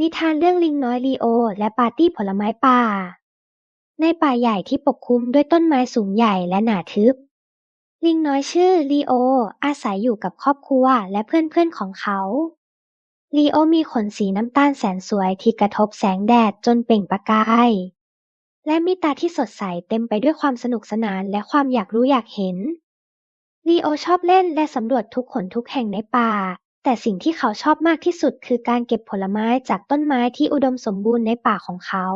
นิทานเรื่องลิงน้อยลีโอ และปาร์ตี้ผลไม้ป่า ในป่าใหญ่ที่ปกคลุมด้วยต้นไม้สูงใหญ่และหนาทึบ ลิงน้อยชื่อลีโอ อาศัยอยู่กับครอบครัวและเพื่อนๆของเขาลีโอมีขนสีน้ำตาลแสนสวยที่กระทบแสงแดดจนเปล่งประกาย และมีตาที่สดใสเต็มไปด้วยความสนุกสนานและความอยากรู้อยากเห็นลีโอชอบเล่นและสำรวจทุกขนทุกแห่งในป่า แต่สิ่งที่เขาชอบมากที่สุดคือการเก็บผลไม้จากต้นไม้ที่อุดมสมบูรณ์ในป่าของเขา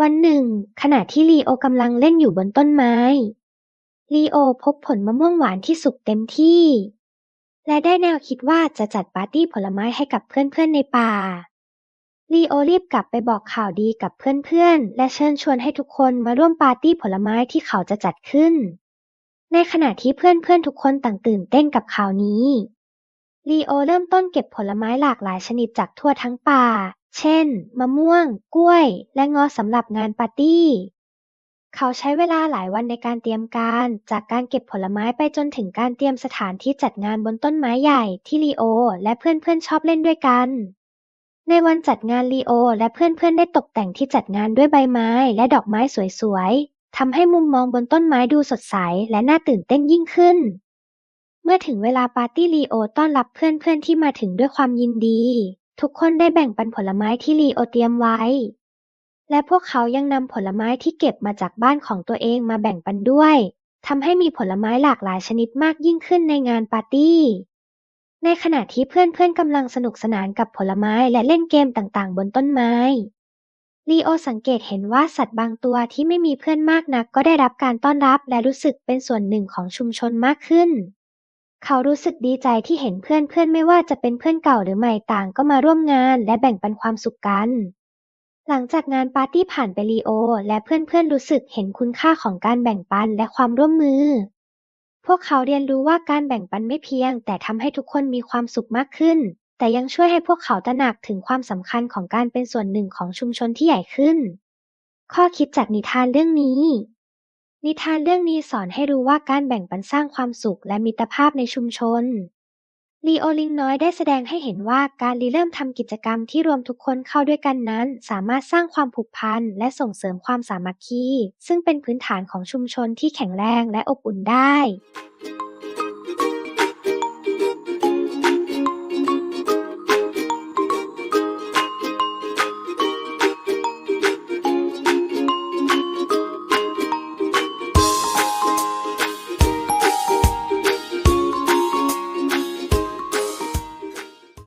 วันหนึ่ง ขณะที่ลีโอกำลังเล่นอยู่บนต้นไม้ ลีโอพบผลมะม่วงหวานที่สุกเต็มที่ และได้แนวคิดว่าจะจัดปาร์ตี้ผลไม้ให้กับเพื่อนๆในป่าลีโอรีบกลับไปบอกข่าวดีกับเพื่อนๆ และเชิญชวนให้ทุกคนมาร่วมปาร์ตี้ผลไม้ที่เขาจะจัดขึ้น ในขณะที่เพื่อนๆ ทุกคนต่างตื่นเต้นกับข่าวนี้ ลีโอเริ่มต้นเก็บผลไม้หลากหลายชนิดจากทั่วทั้งป่า เช่น มะม่วง กล้วย และงาะสำหรับงานปาร์ตี้ เขาใช้เวลาหลายวันในการเตรียมการ จากการเก็บผลไม้ไปจนถึงการเตรียมสถานที่จัดงานบนต้นไม้ใหญ่ที่ลีโอและเพื่อนๆชอบเล่นด้วยกัน ในวันจัดงานลีโอและเพื่อนๆได้ตกแต่งที่จัดงานด้วยใบไม้และดอกไม้สวยๆทำให้มุมมองบนต้นไม้ดูสดใสและน่าตื่นเต้นยิ่งขึ้น เมื่อถึงเวลาปาร์ตี้ลีโอต้อนรับเพื่อนๆที่มาถึงด้วยความยินดี ทุกคนได้แบ่งปันผลไม้ที่ลีโอเตรียมไว้ และพวกเขายังนำผลไม้ที่เก็บมาจากบ้านของตัวเองมาแบ่งปันด้วยทำให้มีผลไม้หลากหลายชนิดมากยิ่งขึ้นในงานปาร์ตี้ ในขณะที่เพื่อนๆกำลังสนุกสนานกับผลไม้และเล่นเกมต่างๆ บนต้นไม้ลีโอสังเกตเห็นว่าสัตว์บางตัวที่ไม่มีเพื่อนมากนักก็ได้รับการต้อนรับและรู้สึกเป็นส่วนหนึ่งของชุมชนมากขึ้น เขารู้สึกดีใจที่เห็นเพื่อนๆไม่ว่าจะเป็นเพื่อนเก่าหรือใหม่ต่างก็มาร่วมงานและแบ่งปันความสุขกัน หลังจากงานปาร์ตี้ผ่านไปลีโอ และเพื่อนๆรู้สึกเห็นคุณค่าของการแบ่งปันและความร่วมมือ พวกเขาเรียนรู้ว่าการแบ่งปันไม่เพียง แต่ทำให้ทุกคนมีความสุขมากขึ้น แต่ยังช่วยให้พวกเขาตระหนักถึงความสำคัญของการเป็นส่วนหนึ่งของชุมชนที่ใหญ่ขึ้น ข้อคิดจากนิทานเรื่องนี้ นิทานเรื่องนี้สอนให้รู้ว่าการแบ่งปันสร้างความสุขและมิตรภาพในชุมชน ลีโอลิงน้อยได้แสดงให้เห็นว่าการริเริ่มทำกิจกรรมที่รวมทุกคนเข้าด้วยกันนั้น สามารถสร้างความผูกพันและส่งเสริมความสามัคคี ซึ่งเป็นพื้นฐานของชุมชนที่แข็งแรงและอบอุ่นได้